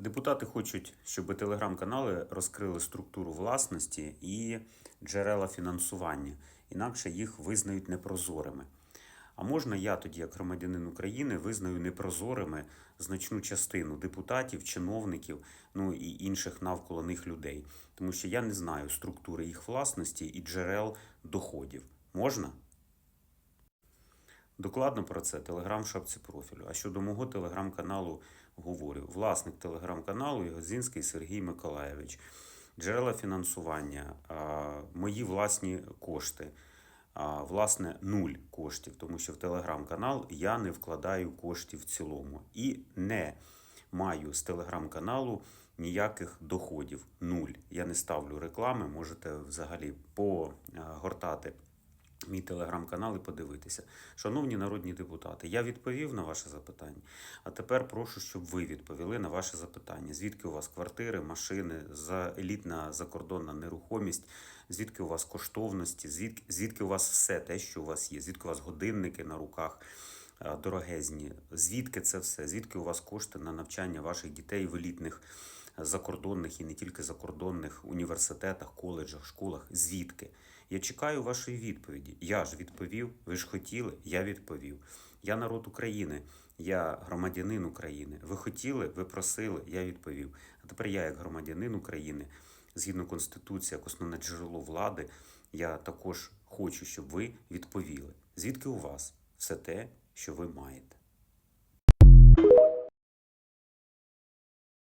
Депутати хочуть, щоб телеграм-канали розкрили структуру власності і джерела фінансування, інакше їх визнають непрозорими. А можна я тоді, як громадянин України, визнаю непрозорими значну частину депутатів, чиновників, ну і інших навколо них людей, тому що я не знаю структури їх власності і джерел доходів. Можна? Докладно про це телеграм шапці профілю. А щодо мого телеграм-каналу говорю. Власник телеграм-каналу Ягодзінський Сергій Миколаєвич. Джерела фінансування, мої власні кошти. Власне, нуль коштів, тому що в телеграм-канал я не вкладаю коштів в цілому і не маю з телеграм-каналу ніяких доходів. Нуль. Я не ставлю реклами, можете взагалі погортати мій телеграм-канал і подивитися. Шановні народні депутати, я відповів на ваше запитання. А тепер прошу, щоб ви відповіли на ваше запитання. Звідки у вас квартири, машини, елітна закордонна нерухомість, звідки у вас коштовності, звідки, звідки у вас все те, що у вас є, звідки у вас годинники на руках. Дорогезні, звідки це все? Звідки у вас кошти на навчання ваших дітей в елітних закордонних і не тільки закордонних університетах, коледжах, школах? Звідки? Я чекаю вашої відповіді. Я ж відповів. Ви ж хотіли, я відповів. Я народ України, я громадянин України. Ви хотіли, ви просили, я відповів. А тепер я, як громадянин України, згідно Конституції, як основне джерело влади, я також хочу, щоб ви відповіли. Звідки у вас все те, що ви маєте?